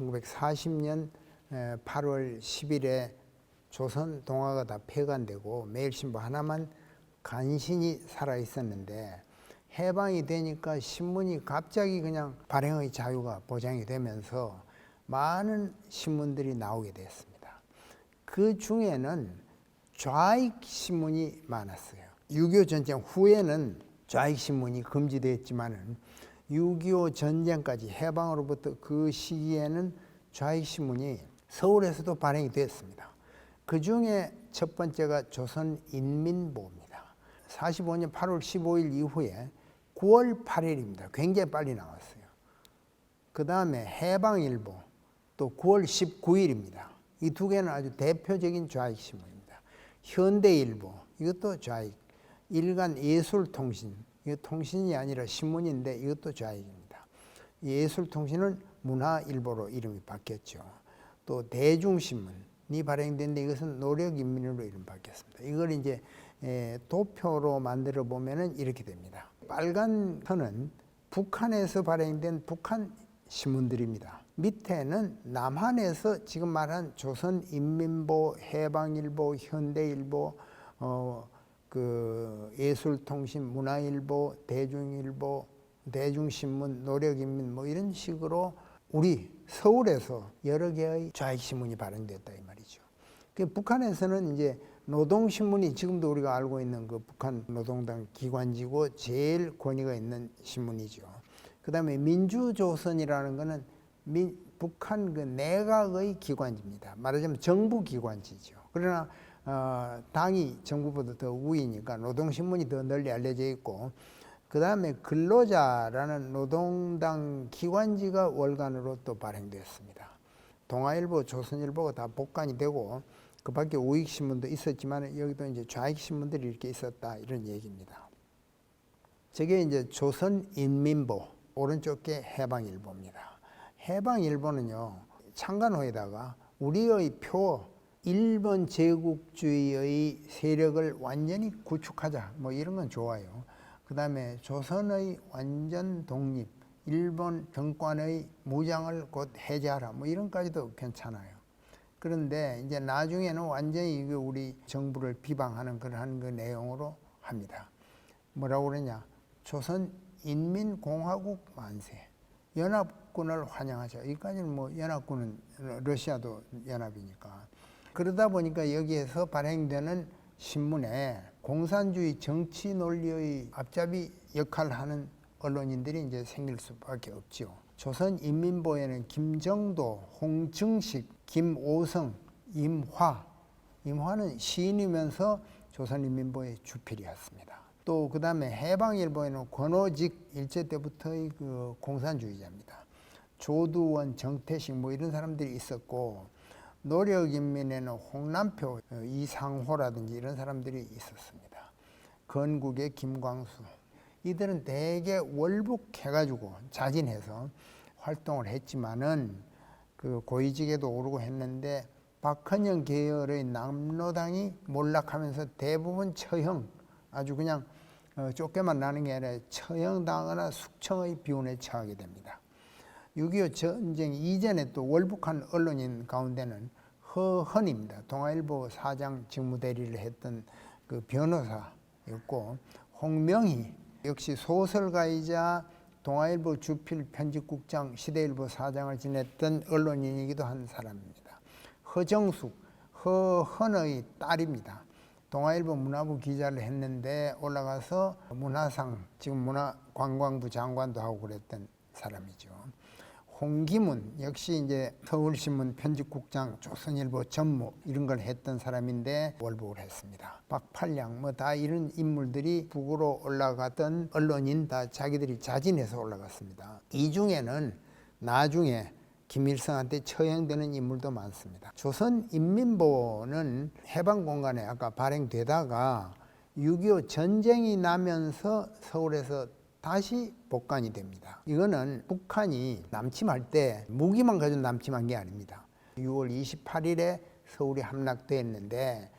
1940년 8월 10일에 조선 동화가 다 폐간되고 매일신보 하나만 간신히 살아 있었는데 해방이 되니까 신문이 갑자기 그냥 발행의 자유가 보장이 되면서 많은 신문들이 나오게 됐습니다. 그 중에는 좌익 신문이 많았어요. 6.25 전쟁 후에는 좌익 신문이 금지되었지만은 6.25 전쟁까지 해방으로부터 그 시기에는 좌익 신문이 서울에서도 발행이 됐습니다. 그 중에 첫 번째가 조선인민보입니다. 45년 8월 15일 이후에 9월 8일입니다. 굉장히 빨리 나왔어요. 그 다음에 해방일보 또 9월 19일입니다. 이 두 개는 아주 대표적인 좌익 신문입니다. 현대일보 이것도 좌익, 일간예술통신 이거 통신이 아니라 신문인데 이것도 좌익입니다. 예술통신은 문화일보로 이름이 바뀌었죠. 또 대중신문이 발행됐는데 이것은 노력인민으로 이름 바뀌었습니다. 이걸 이제 도표로 만들어 보면은 이렇게 됩니다. 빨간 선은 북한에서 발행된 북한 신문들입니다. 밑에는 남한에서 지금 말한 조선인민보, 해방일보, 현대일보, 어, 그 예술통신, 문화일보, 대중일보, 대중신문, 노력인민 뭐 이런 식으로 우리 서울에서 여러 개의 좌익신문이 발행됐다 이 말이죠. 그 북한에서는 이제 노동신문이 지금도 우리가 알고 있는 그 북한 노동당 기관지고 제일 권위가 있는 신문이죠. 그 다음에 민주조선이라는 거는 민, 북한 그 내각의 기관지입니다. 말하자면 정부 기관지죠. 그러나 어, 당이 정부보다 더 우위니까 노동신문이 더 널리 알려져 있고 그 다음에 근로자라는 노동당 기관지가 월간으로 또 발행됐습니다. 동아일보, 조선일보가 다 복간이 되고 그 밖에 우익신문도 있었지만 여기도 이제 좌익신문들이 이렇게 있었다 이런 얘기입니다. 저게 이제 조선인민보 오른쪽 게 해방일보입니다. 해방일보는요 창간호에다가 우리의 표 일본 제국주의의 세력을 완전히 구축하자 뭐 이런 건 좋아요. 그 다음에 조선의 완전 독립, 일본 정권의 무장을 곧 해제하라 뭐 이런까지도 괜찮아요. 그런데 이제 나중에는 완전히 이게 우리 정부를 비방하는 그런 그 내용으로 합니다. 뭐라고 그러냐? 조선 인민공화국 만세. 연합군을 환영하자. 여기까지는 뭐 연합군은 러시아도 연합이니까. 그러다 보니까 여기에서 발행되는 신문에 공산주의 정치 논리의 앞잡이 역할을 하는 언론인들이 이제 생길 수밖에 없지요. 조선인민보에는 김정도, 홍증식, 김오성, 임화, 임화는 시인이면서 조선인민보의 주필이었습니다. 또 그 다음에 해방일보에는 권오직 일제 때부터의 그 공산주의자입니다. 조두원, 정태식 뭐 이런 사람들이 있었고 노력인민에는 홍남표, 이상호라든지 이런 사람들이 있었습니다. 건국의 김광수 이들은 대개 월북해가지고 자진해서 활동을 했지만은 그 고위직에도 오르고 했는데 박헌영 계열의 남로당이 몰락하면서 대부분 처형 아주 그냥 어, 쫓겨만 나는 게 아니라 처형당하나 숙청의 비운에 처하게 됩니다. 6.25 전쟁 이전에 또 월북한 언론인 가운데는 허헌입니다. 동아일보 사장 직무대리를 했던 그 변호사였고 홍명희 역시 소설가이자 동아일보 주필 편집국장 시대일보 사장을 지냈던 언론인이기도 한 사람입니다. 허정숙 허헌의 딸입니다. 동아일보 문화부 기자를 했는데 올라가서 문화상 지금 문화관광부 장관도 하고 그랬던 사람이죠. 홍기문 역시 이제 서울신문 편집국장, 조선일보 전무 이런 걸 했던 사람인데 월북을 했습니다. 박팔량 뭐 다 이런 인물들이 북으로 올라갔던 언론인 다 자기들이 자진해서 올라갔습니다. 이 중에는 나중에 김일성한테 처형되는 인물도 많습니다. 조선인민보는 해방공간에 아까 발행되다가 6.25 전쟁이 나면서 서울에서 다시 복간이 됩니다. 이거는 북한이 남침할 때 무기만 가지고 남침한 게 아닙니다. 6월 28일에 서울이 함락됐는데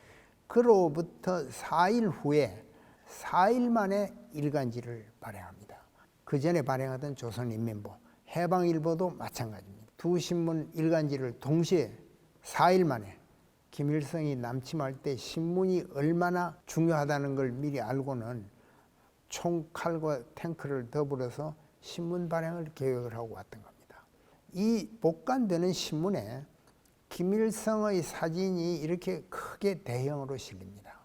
그로부터 4일 후에 4일 만에 일간지를 발행합니다. 그 전에 발행하던 조선인민보, 해방일보도 마찬가지입니다. 두 신문 일간지를 동시에 4일 만에 김일성이 남침할 때 신문이 얼마나 중요하다는 걸 미리 알고는 총 칼과 탱크를 더불어서 신문 발행을 계획을 하고 왔던 겁니다. 이 복간되는 신문에 김일성의 사진이 이렇게 크게 대형으로 실립니다.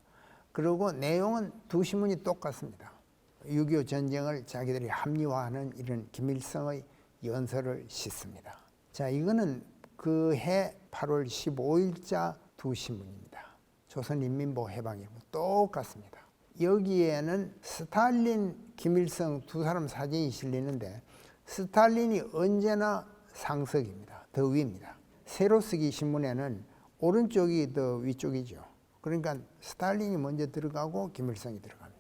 그리고 내용은 두 신문이 똑같습니다. 6.25 전쟁을 자기들이 합리화하는 이런 김일성의 연설을 싣습니다. 자, 이거는 그 해 8월 15일자 두 신문입니다. 조선인민보 해방일보 똑같습니다. 여기에는 스탈린, 김일성 두 사람 사진이 실리는데 스탈린이 언제나 상석입니다. 더 위입니다. 새로 쓰기 신문에는 오른쪽이 더 위쪽이죠. 그러니까 스탈린이 먼저 들어가고 김일성이 들어갑니다.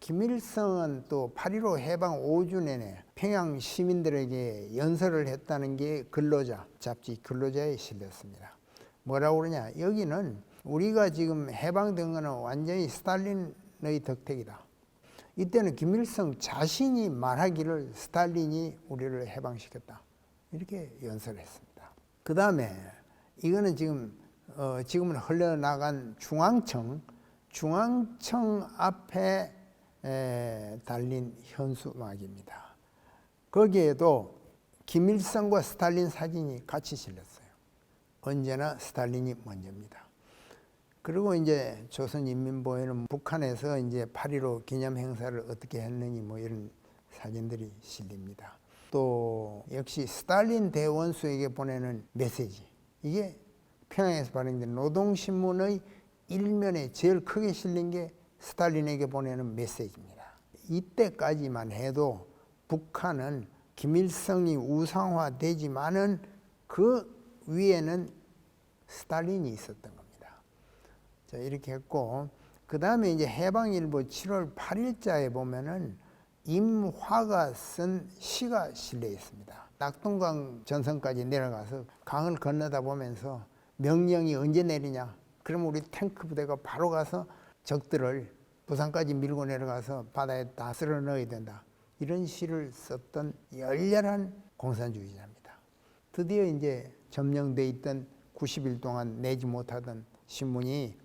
김일성은 또 8.15 해방 5주 내내 평양 시민들에게 연설을 했다는 게 근로자, 잡지 근로자에 실렸습니다. 뭐라고 그러냐? 여기는 우리가 지금 해방된 거는 완전히 스탈린 의 덕택이다. 이때는 김일성 자신이 말하기를 스탈린이 우리를 해방시켰다. 이렇게 연설했습니다. 그 다음에 이거는 지금 어, 지금은 흘러나간 중앙청, 중앙청 앞에 에, 달린 현수막입니다. 거기에도 김일성과 스탈린 사진이 같이 실렸어요. 언제나 스탈린이 먼저입니다. 그리고 이제 조선인민보에는 북한에서 이제 8.15 기념 행사를 어떻게 했느니 뭐 이런 사진들이 실립니다. 또 역시 스탈린 대원수에게 보내는 메시지 이게 평양에서 발행된 노동신문의 일면에 제일 크게 실린 게 스탈린에게 보내는 메시지입니다. 이때까지만 해도 북한은 김일성이 우상화되지만은 그 위에는 스탈린이 있었던. 자, 이렇게 했고, 그 다음에 이제 해방일보 7월 8일자에 보면은 임화가 쓴 시가 실려 있습니다. 낙동강 전선까지 내려가서 강을 건너다 보면서 명령이 언제 내리냐? 그럼 우리 탱크 부대가 바로 가서 적들을 부산까지 밀고 내려가서 바다에 다 쓸어 넣어야 된다. 이런 시를 썼던 열렬한 공산주의자입니다. 드디어 이제 점령돼 있던 90일 동안 내지 못하던 신문이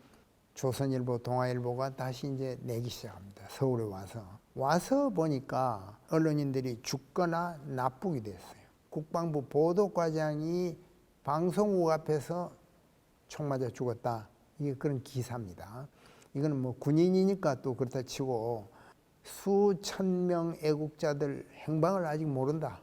조선일보, 동아일보가 다시 이제 내기 시작합니다. 서울에 와서. 와서 보니까 언론인들이 죽거나 납북이 됐어요. 국방부 보도과장이 방송국 앞에서 총 맞아 죽었다. 이게 그런 기사입니다. 이거는 뭐 군인이니까 또 그렇다 치고 수천 명 애국자들 행방을 아직 모른다.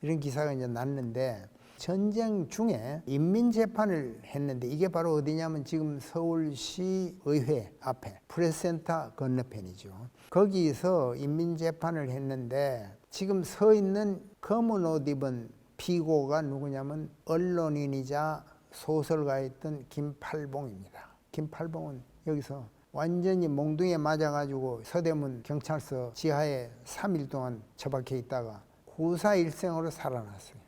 이런 기사가 이제 났는데 전쟁 중에 인민재판을 했는데 이게 바로 어디냐면 지금 서울시 의회 앞에 프레스센터 건너편이죠. 거기서 인민재판을 했는데 지금 서 있는 검은 옷 입은 피고가 누구냐면 언론인이자 소설가였던 김팔봉입니다. 김팔봉은 여기서 완전히 몽둥이에 맞아가지고 서대문 경찰서 지하에 3일 동안 처박혀 있다가 구사일생으로 살아났어요.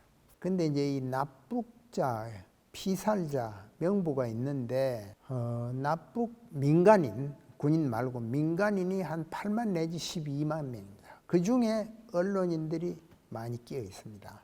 근데 이제 이 납북자, 피살자 명부가 있는데 어, 납북 민간인 군인 말고 민간인이 한 8만 내지 12만 명입니다. 그 중에 언론인들이 많이 끼어 있습니다.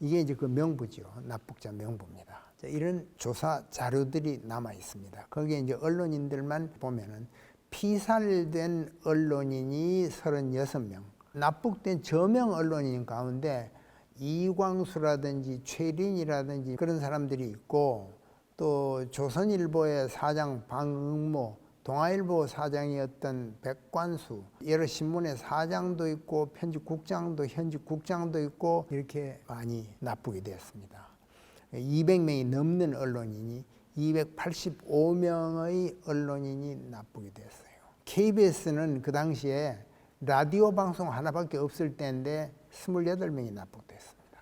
이게 이제 그 명부죠. 납북자 명부입니다. 자, 이런 조사 자료들이 남아 있습니다. 거기에 이제 언론인들만 보면은 피살된 언론인이 36명, 납북된 저명 언론인 가운데 이광수라든지 최린이라든지 그런 사람들이 있고 또 조선일보의 사장 방응모, 동아일보 사장이었던 백관수, 여러 신문의 사장도 있고 편집국장도 현직 국장도 있고 이렇게 많이 납북이 되었습니다. 200명이 넘는 언론인이 285명의 언론인이 납북이 됐어요. KBS는 그 당시에 라디오 방송 하나밖에 없을 때인데 28명이 납북됐습니다.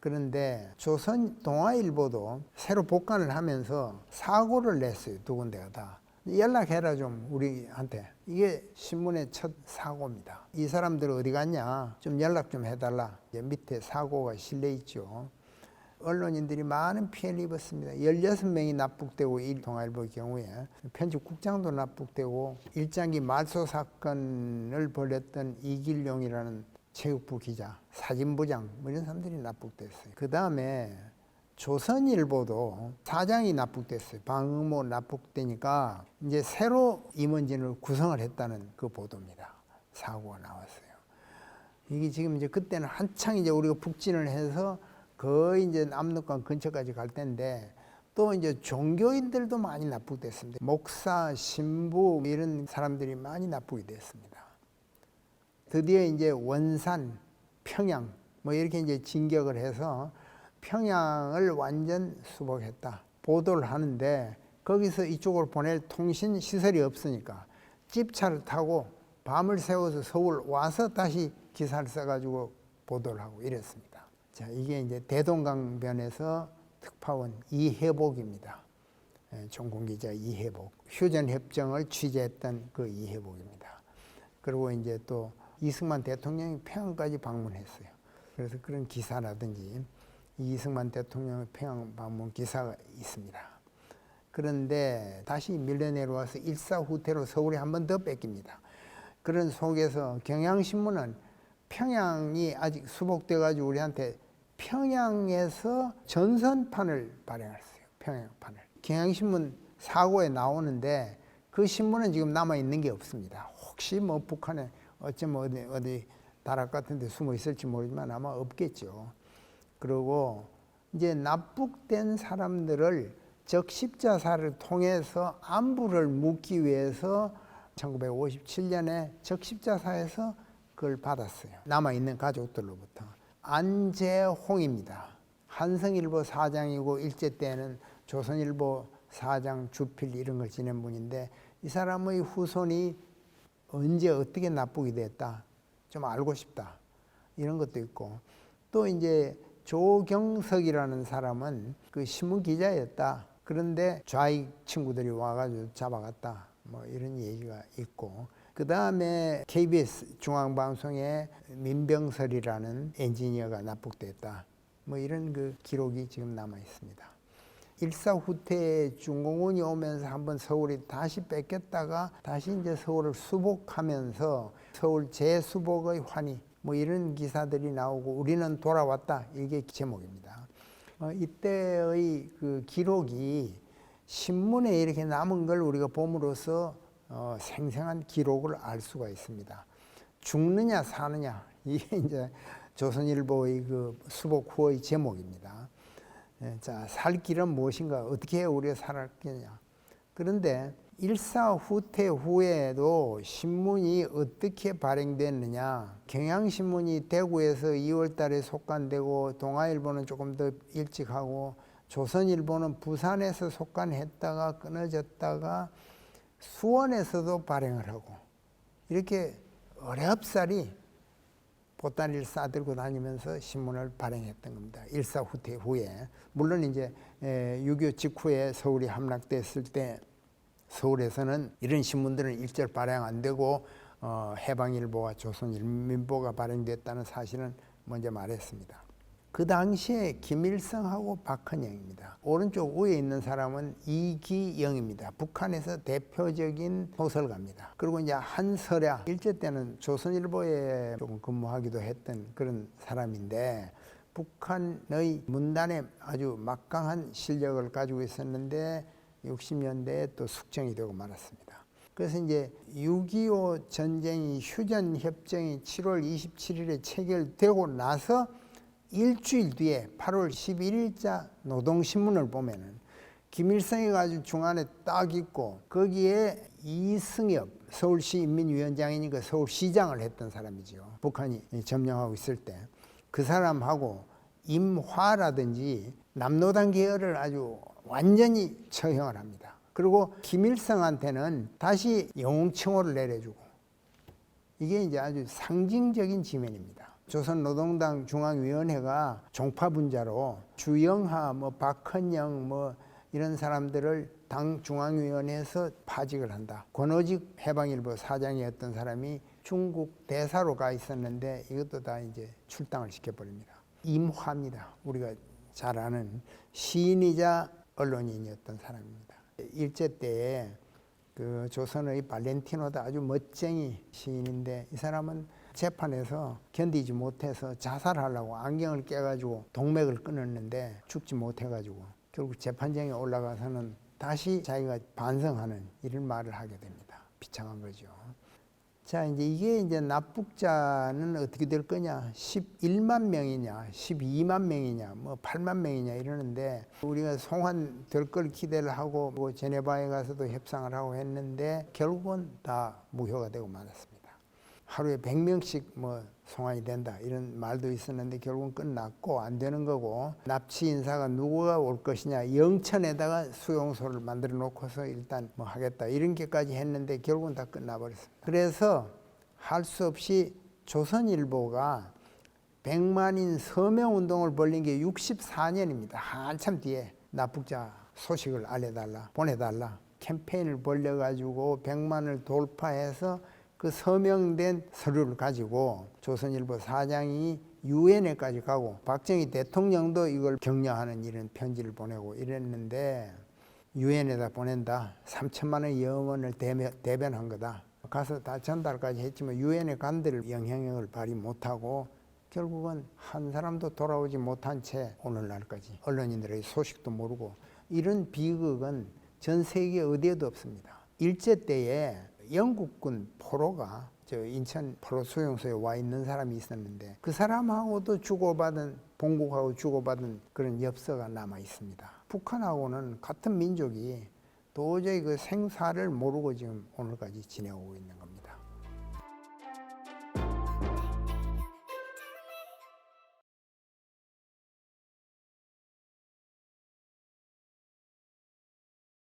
그런데 조선 동아일보도 새로 복간을 하면서 사고를 냈어요. 두 군데가 다. 연락해라 좀 우리한테. 이게 신문의 첫 사고입니다. 이 사람들 어디 갔냐? 좀 연락 좀 해달라. 밑에 사고가 실려 있죠. 언론인들이 많은 피해를 입었습니다. 16명이 납북되고 일 동아일보 경우에 편집국장도 납북되고 일장기 말소 사건을 벌였던 이길용이라는 체육부 기자, 사진부장 뭐 이런 사람들이 납북됐어요. 그 다음에 조선일보도 사장이 납북됐어요. 방응모 납북되니까 이제 새로 임원진을 구성을 했다는 그 보도입니다. 사고가 나왔어요. 이게 지금 이제 그때는 한창 이제 우리가 북진을 해서 거의 이제 남북한 근처까지 갈 때인데 또 이제 종교인들도 많이 납북됐습니다. 목사, 신부 이런 사람들이 많이 납북이 됐습니다. 드디어 이제 원산, 평양 뭐 이렇게 이제 진격을 해서 평양을 완전 수복했다. 보도를 하는데 거기서 이쪽으로 보낼 통신 시설이 없으니까 집차를 타고 밤을 새워서 서울 와서 다시 기사를 써가지고 보도를 하고 이랬습니다. 자, 이게 이제 대동강변에서 특파원 이해복입니다. 예, 종공기자 이해복. 휴전 협정을 취재했던 그 이해복입니다. 그리고 이제 또 이승만 대통령이 평양까지 방문했어요. 그래서 그런 기사라든지 이승만 대통령의 평양 방문 기사가 있습니다. 그런데 다시 밀레니얼로 와서 일사후퇴로 서울에 한 번 더 뺏깁니다. 그런 속에서 경향신문은 평양이 아직 수복돼 가지고 우리한테 평양에서 전선판을 발행했어요. 평양판을. 경향신문 사고에 나오는데 그 신문은 지금 남아 있는 게 없습니다. 혹시 뭐 북한에 어쩌면 어디 어디 다락 같은 데 숨어 있을지 모르지만 아마 없겠죠. 그리고 이제 납북된 사람들을 적십자사를 통해서 안부를 묻기 위해서 1957년에 적십자사에서 그걸 받았어요. 남아있는 가족들로부터. 안재홍입니다. 한성일보 사장이고 일제 때는 조선일보 사장 주필 이런 걸 지낸 분인데 이 사람의 후손이 언제 어떻게 납북이 됐다 좀 알고 싶다 이런 것도 있고 또 이제 조경석이라는 사람은 그 신문 기자였다 그런데 좌익 친구들이 와가지고 잡아갔다 뭐 이런 얘기가 있고 그 다음에 KBS 중앙방송에 민병설이라는 엔지니어가 납북됐다. 뭐 이런 그 기록이 지금 남아 있습니다. 일사후퇴 중공군이 오면서 한번 서울이 다시 뺏겼다가 다시 이제 서울을 수복하면서 서울 재수복의 환희 뭐 이런 기사들이 나오고 우리는 돌아왔다 이게 제목입니다. 어, 이때의 그 기록이 신문에 이렇게 남은 걸 우리가 봄으로써 어, 생생한 기록을 알 수가 있습니다. 죽느냐 사느냐 이게 이제 조선일보의 그 수복 후의 제목입니다. 예, 자, 살 길은 무엇인가? 어떻게 우리가 살았겠냐? 그런데 일사후퇴 후에도 신문이 어떻게 발행됐느냐? 경향신문이 대구에서 2월 달에 속간되고 동아일보는 조금 더 일찍 하고 조선일보는 부산에서 속간했다가 끊어졌다가 수원에서도 발행을 하고 이렇게 어렵사리 보따리를 싸들고 다니면서 신문을 발행했던 겁니다. 일사후퇴 후에 물론 이제 6.25 직후에 서울이 함락됐을 때 서울에서는 이런 신문들은 일절 발행 안 되고 어, 해방일보와 조선일민보가 발행됐다는 사실은 먼저 말했습니다. 그 당시에 김일성하고 박헌영입니다. 오른쪽 위에 있는 사람은 이기영입니다. 북한에서 대표적인 소설가입니다. 그리고 이제 한설야 일제 때는 조선일보에 조금 근무하기도 했던 그런 사람인데 북한의 문단에 아주 막강한 실력을 가지고 있었는데 60년대에 또 숙청이 되고 말았습니다. 그래서 이제 6.25 전쟁이 휴전 협정이 7월 27일에 체결되고 나서 일주일 뒤에 8월 11일자 노동신문을 보면은 김일성이 가지고 중안에 딱 있고 거기에 이승엽 서울시 인민위원장이니까 서울시장을 했던 사람이죠. 북한이 점령하고 있을 때 그 사람하고 임화라든지 남노당 계열을 아주 완전히 처형을 합니다. 그리고 김일성한테는 다시 영웅청호를 내려주고 이게 이제 아주 상징적인 지면입니다. 조선노동당 중앙위원회가 종파 분자로 주영하, 뭐 박헌영, 뭐 이런 사람들을 당 중앙위원회에서 파직을 한다. 권오직 해방일보 사장이었던 사람이 중국 대사로 가 있었는데 이것도 다 이제 출당을 시켜버립니다. 임화입니다. 우리가 잘 아는 시인이자 언론인이었던 사람입니다. 일제 때에 그 조선의 발렌티노도 아주 멋쟁이 시인인데 이 사람은 재판에서 견디지 못해서 자살하려고 안경을 깨가지고 동맥을 끊었는데 죽지 못해가지고 결국 재판장에 올라가서는 다시 자기가 반성하는 이런 말을 하게 됩니다. 비참한 거죠. 자, 이제 이게 이제 납북자는 어떻게 될 거냐? 11만 명이냐, 12만 명이냐, 뭐 8만 명이냐 이러는데 우리가 송환 될 걸 기대를 하고 뭐 제네바에 가서도 협상을 하고 했는데 결국은 다 무효가 되고 말았습니다. 하루에 100명씩 뭐 송환이 된다 이런 말도 있었는데 결국은 끝났고 안 되는 거고 납치 인사가 누구가 올 것이냐 영천에다가 수용소를 만들어 놓고서 일단 뭐 하겠다 이런 게까지 했는데 결국은 다 끝나버렸습니다. 그래서 할 수 없이 조선일보가 백만인 서명 운동을 벌린 게 64년입니다. 한참 뒤에 납북자 소식을 알려달라, 보내달라 캠페인을 벌려가지고 백만을 돌파해서 그 서명된 서류를 가지고 조선일보 사장이 유엔에까지 가고 박정희 대통령도 이걸 격려하는 이런 편지를 보내고 이랬는데 유엔에다 보낸다. 3천만 원의 영원을 대면, 대변 한 거다. 가서 다 전달까지 했지만 유엔에 간들 영향력을 발휘 못하고 결국은 한 사람도 돌아오지 못한 채 오늘날까지 언론인들의 소식도 모르고 이런 비극은 전 세계 어디에도 없습니다. 일제 때에 영국군 포로가 저 인천 포로 수용소에 와 있는 사람이 있었는데 그 사람하고도 주고받은 봉국하고 주고받은 그런 엽서가 남아 있습니다. 북한하고는 같은 민족이 도저히 그 생사를 모르고 지금 오늘까지 지내오고 있는 겁니다.